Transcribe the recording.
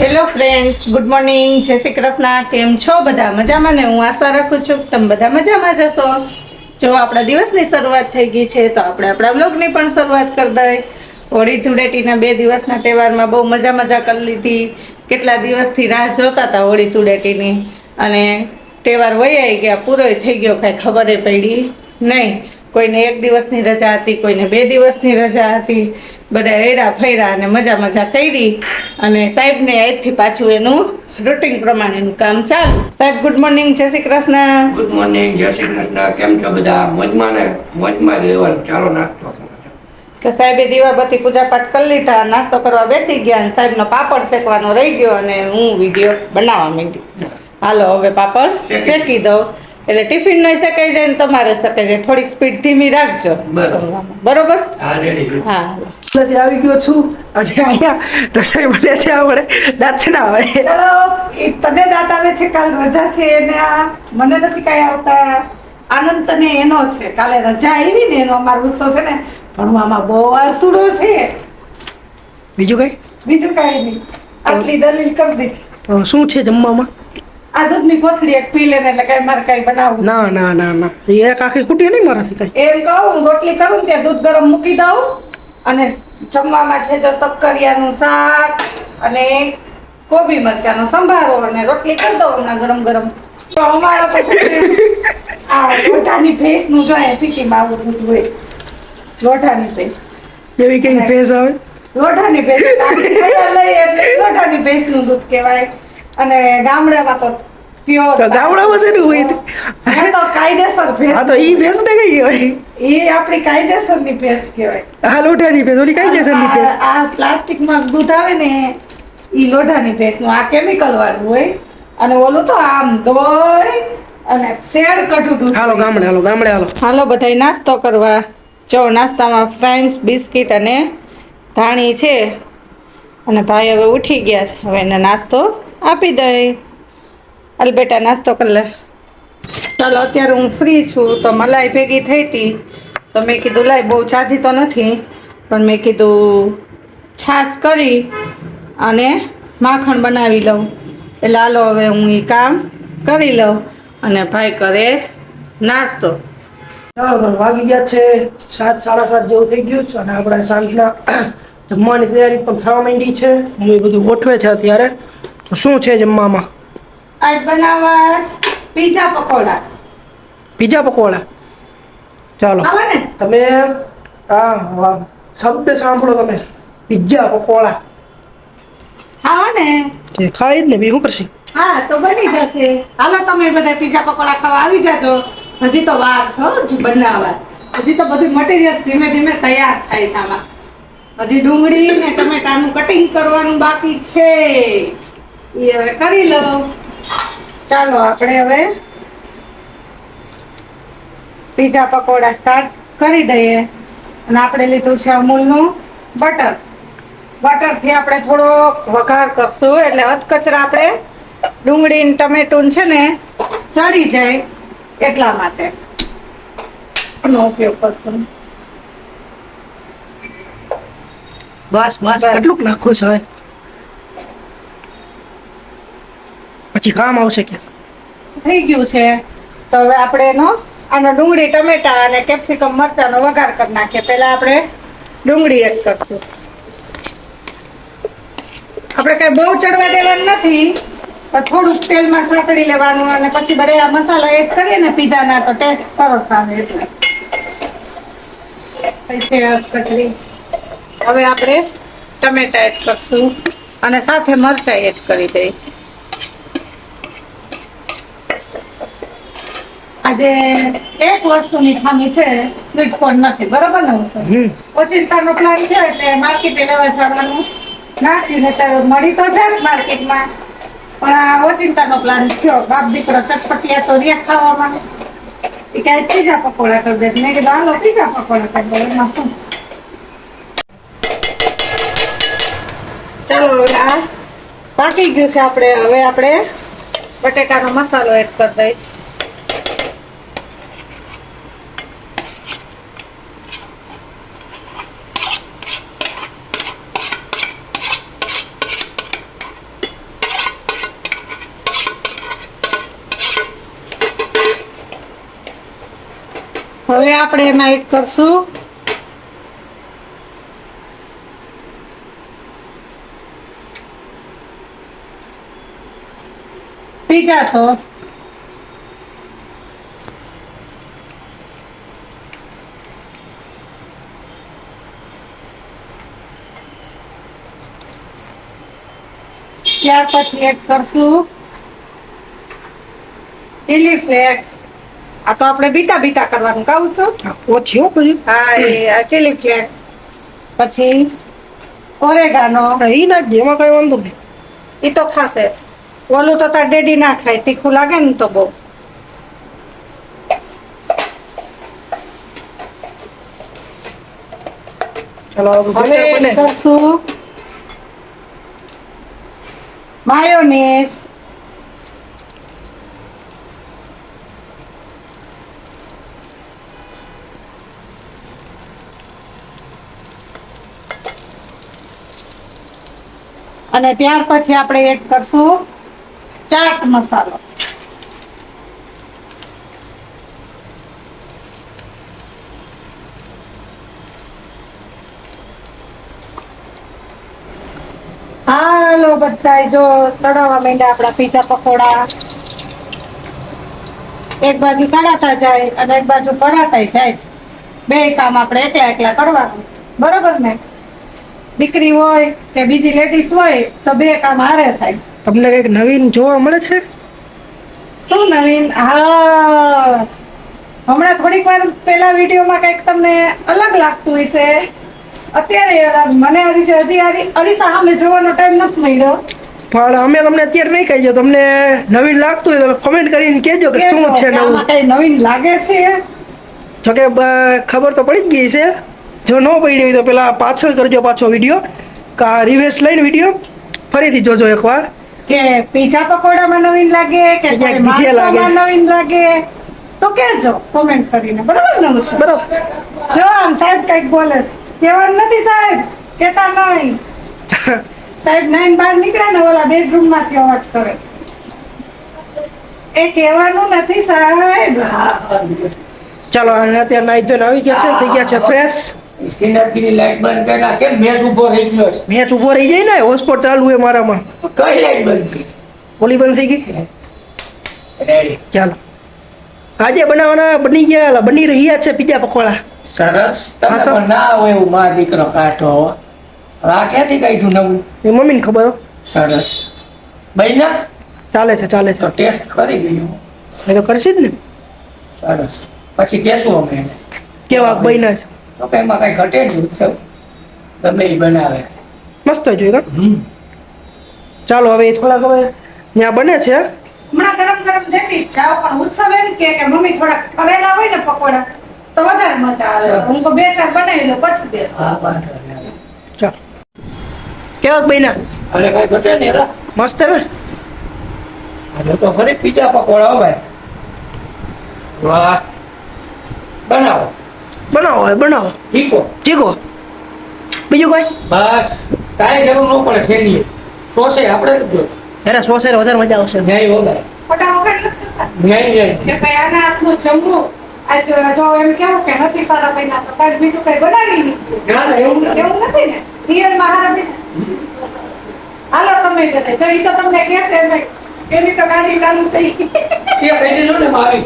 Hello friends good morning જય શ્રી કૃષ્ણ. કેમ છો? બધા મજામાં ને હું આશા રાખું છું તમે બધા મજામાં જશો જો આપણા દિવસની શરૂઆત થઈ ગઈ છે, તો આપણે આપણા બ્લોગની પણ શરૂઆત કરી દઈએ. હોળી ધૂળેટીના બે દિવસના તહેવારમાં બહુ મજા મજા કરી લીધી. કેટલા દિવસથી રાહ જોતા હતા હોળી ધૂળેટીની? અને તહેવાર વૈયાઈ ગયા, પૂરો થઈ ગયો, કાંઈ ખબર પડી નહીં. કોઈને એક દિવસની રજા હતી કોઈને બે દિવસની રજા હતી. બધા હેરા ફર્યા અને મજા મજા કરી અને સાહેબને આજથી પાછું એનું રૂટીન પ્રમાણેનું કામ ચાલુ. સાહેબ ગુડ મોર્નિંગ જય શ્રી કૃષ્ણ. ગુડ મોર્નિંગ જય શ્રી કૃષ્ણ. કેમ છો બધા? મોજમાં ને મોજમાં જ રહેવાનું. ચાલો નાસ્તો. કે સાહેબે દીવાબત્તી પૂજા પાઠ કરી લીધા નાસ્તો કરવા બેસી ગયા અને સાહેબનો પાપડ શેકવાનો રહી ગયો અને હું વીડિયો બનાવવા માંડી. હાલો હવે પાપડ. શેકી દઉં. એટલે ટિફિન નહીં શકાય જાય ને તમારે શકે જાય થોડીક સ્પીડ ધીમી રાખજો. બરાબર. બરોબર? હા રેડી નથી આવી ગયો છું. અને અહીંયા રસોઈ બને છે આપણે દાંત ના આવે ચલો એ તને દાંત આવે છે કાલ રજા છે એને આ. મને નથી કાંઈ આવતા. આનંદ તને એનો છે. કાલે રજા આવી ને એનો અમારો ઉત્સવ છે ને ભણવામાં બહુ આળસુડો છે. બીજું કઈ? બીજું કાંઈ નહીં. આટલી દલીલ કરી દીધી. શું છે જમવામાં? આ દૂધની કોથળી એક પી લેને એટલે કઈ મારે કાંઈ બનાવવું ના ના ના ના. એ એક આખી કુટી નહીં મારાથી કઈ. એમ કહું હું રોટલી કરું ને ત્યાં દૂધ ગરમ મૂકી દઉં અને જમવામાં છે જો શક્કરિયાનું શાક અને કોબી મરચાંનો સંભારો અને રોટલી કરી દઉં હમણાં ગરમ ગરમ. તો અમારા પછી આ લોઢાની ભેંસનું જો અહીંયા સિટીમાં આવું દૂધ હોય લોઢાની ભેંસ. એવી કઈ ભેંસ આવે? લોઢાની ભેંસ લઈએ એટલે લોઢાની ભેંસનું દૂધ કહેવાય. અને ગામડામાં તો પ્યોર તો ગામડામાં છે ને હોય તે. તો કાયદેસર ભેંસ હા તો ઈ ભેંસ ને કઈ કહેવાય. એ આપણી કાયદેસરની ભેંસ કહેવાય. લોટાની ભેંસ ઓલી કાયદેસરની ભેંસ આ પ્લાસ્ટિકમાં દૂધ આવે ને ઈ લોઢાની ભેંસનું આ કેમિકલ વાળું હોય. અને ઓલું તો આમ દોય અને શેડ કઢું દૂધ હાલો ગામડે હાલો ગામડે હાલો. હાલો બધાય નાસ્તો કરવા. જો નાસ્તામાં ફ્રેન્ચ બિસ્કિટ અને ધાણી છે. અને ભાઈ હવે ઉઠી ગયા છે. હવે એને નાસ્તો આપી દઈ. અલ બેટા, નાસ્તો કરી ચાલો, અત્યારે હું ફ્રી છું, તો મલાઈ ભેગી થઈ હતી તો મેં કીધું લાઈ બહુ ચાજી તો નથી. પણ મેં કીધું, છાશ કરી અને માખણ બનાવી લઉં. એટલે હાલો, હવે હું એ કામ કરી લઉં અને ભાઈ કરે નાસ્તો. વાગી ગયા છે સાત, સાડા સાત જેવું થઈ ગયું છે અને આપણે સાંજના જમવાની તૈયારી પણ થવા માંડી છે. હું એ બધું ગોઠવે છે અત્યારે. શું છે જમવામાં? આજ બનાવવા પીઝા પકોડા. પીઝા પકોડા? ચાલો. તમે હા શબ્દ સાંભળો તમે. પીઝા પકોડા. હા ને. ખાઈ જ ને બી શું કરશે? હા તો બની જશે. હાલો તમે બધા પીઝા પકોડા ખાવા આવી જાજો. હજી તો વાર છે બનાવવા. હજી તો બધું મટીરિયલ ધીમે ધીમે તૈયાર થાય છે આમાં. હજી ડુંગળી ને ટમેટાનું કટિંગ કરવાનું બાકી છે. એ હવે કરી લો. ચાલો આપણે હવે પીઝા પકોડા સ્ટાર્ટ કરી દઈએ. અને આપણે લીધું છે અમૂલનું બટર બટરથી આપણે થોડો વઘાર કરશું એટલે અધકચરા આપણે ડુંગળી ને ટમેટું છે ને ચડી જાય એટલા માટે. એનો ઉપયોગ કરશું. બસ બસ કેટલું નાખવું છે પછી કામ આવશે કે થઈ ગયું છે. તો હવે આપણે એનો, આનો ડુંગળી, ટમેટા અને કેપ્સિકમ મરચાંનો વઘાર કરી નાખીએ. પહેલા આપણે ડુંગળી એડ કરશું. આપણે કઈ બહુ ચડવા દેવાનું નથી, પણ થોડુંક તેલમાં સાંકળી લેવાનું અને પછી બધા મસાલા એડ કરીએ ને પીઝાના, તો ટેસ્ટ સરસ આવે એટલે. હવે આપણે ટમેટા એડ કરશું અને સાથે મરચાં એડ કરી દઈએ. આજે એક વસ્તુની ખામી છે સ્વીટ કોર્ન નથી બરોબર ને હમ. ઓચિંતાનો પ્લાન છે એટલે માર્કેટે લેવા જવાનું નાખ્યું તો મળી તો છે માર્કેટમાં પણ આ ઓચિંતાનો પ્લાન થયો. બાપ દીકરો ચટપટિયા તો રહ્યા ખાવામાં. એ કહે પીઝા પકોડા કરી દે. મેં કીધું હાલો પીઝા પકોડા કરી દે એમાં શું? ચાલો આ પાકી ગયું છે આપણે. હવે આપણે બટેટાનો મસાલો એડ કરી દઈએ હવે આપણે એમાં એડ કરશું. Pizza sauce. ત્યાર પછી એડ કરશું. ચીલી ફ્લેક્સ આ તો આપણે બીતા બીતા કરવાનું કહું છું. ઓછી હો પછી હા એ ચીલી ફ્લેક્સ પછી ઓરેગાનો. એ નાખજે એમાં કઈ વાંધો નહીં. એ તો ખાશે. ઓલું તો તાર ડેડી ના ખાય તીખું લાગે ને તો બહુ. ચાલો હવે માયોનેઝ અને ત્યાર પછી આપણે એડ કરશું ચાટ મસાલો. હાલો બધા જો તળાવવા માંડ્યા આપણા પીઝા પકોડા. એક બાજુ કડાતા જાય અને એક બાજુ ભરાતાય જાય બે કામ આપણે એકલા એકલા કરવાનું. બરોબર ને? દીકરી હોય કે બીજી લેડીઝ હોય તો બે કામ હારે થાય. તમને કંઈક નવીન જોવા મળે છે? શું નવીન? હા. હમણાં થોડીક વાર પેલા વિડીયોમાં કંઈક તમને અલગ લાગતું હશે. અત્યારે અલગ. મને હજી હજી અરીસા સામે જોવાનો ટાઈમ નથી મળ્યો. પણ અમે તમને અત્યારે નહીં કહીએ. તમને નવીન લાગતું હોય તમે કોમેન્ટ કરીને કહેજો કે શું છે નવું. કઈ નવીન લાગે છે? જોકે ખબર તો પડી જ ગઈ છે. જો ન પડી હોય તો પેલા પાછળ કરજો પાછો વીડિયો. કા રિવેસ લઈને વીડિયો. ફરીથી જોજો એકવાર. કે પીઝા પકોડામાં નવીન લાગે કે બીજે લાગે. નવીન લાગે? તો કહેજો કોમેન્ટ કરીને. બરાબર ને બરાબર. જો આમ સાહેબ કંઈક બોલે. કહેવાનું નથી સાહેબ. કેતા નહીં. સાહેબ નાઈન બહાર નીકળે ને ઓલા બેડરૂમમાંથી અવાજ કરે. એ કહેવાનું નથી સાહેબ. ચાલો અત્યારે નાઈ ધોઈને આવી ગયા છે થઈ ગયા છે ફ્રેશ સ્કિનરકીની લાઈટ બંધ કેમ મેચ ઊભો રહી ગયો છે. મેચ ઊભો રહી જાય ને? હોસ્પોટ ચાલુ હોય મારામાં. કઈ લાઈટ બંધ કરી? ઓલી બંધ થઈ ગઈ? ચાલો. આજે બનાવવાના બની ગયા બની રહ્યા છે પીઝા પકોડા. સરસ. તમે ના હોય એવું માર દીકરો કાઢો. આ ક્યાંથી કાઢ્યું નવું? એ મમ્મીને ખબર હો. સરસ. બહેના ચાલે છે ચાલે તો છે ટેસ્ટ કરી ગયું. એ તો કરશે જ ને. સરસ. પછી કહેશું અમે. કેવા બન્યા છે? તો કે એમાં કઈ ઘટે જ ઉત્સવ ગમે એ બનાવે. મસ્ત કા હમ. ચાલો હવે થોડાક હવે ત્યાં બને છે. હમણાં ગરમ ગરમ દેતી જ પણ ઉત્સવ એમ કે કે મમ્મી થોડા ફરેલા હોય ને પકોડા તો વધારે મજા આવે. હું તો બે ચાર બનાવી લઉં પછી બેસ. ચાલ. કેવા. ચાલો અરે કઈ ઘટે ને એલા મસ્ત ને હવે તો ફરી પીઝા પકોડા હોય વાહ. બનાવો. બનાવો હોય બનાવો. ઠીકો. ઠીકો. બીજું કોઈ? બસ. કાંઈ જરૂર ન પડે શેની સોસે આપણે જ અરે સોસે વધારે મજા આવશે. ખોટા વગર. નથી ન્યાય ન્યાય. કે ભાઈ આના હાથનું જમવું. આજે જો એમ કેવું કે નથી સારા ભાઈના તો તારે બીજું કઈ બનાવી નહીં ના ના એવું નથી. એવું નથી ને? રિયલમાં હારા હાલો તમે કહે જો એ તો તમને કહેશે નહીં એની તો ગાડી ચાલુ થઈ. એ પહેલી ને મારી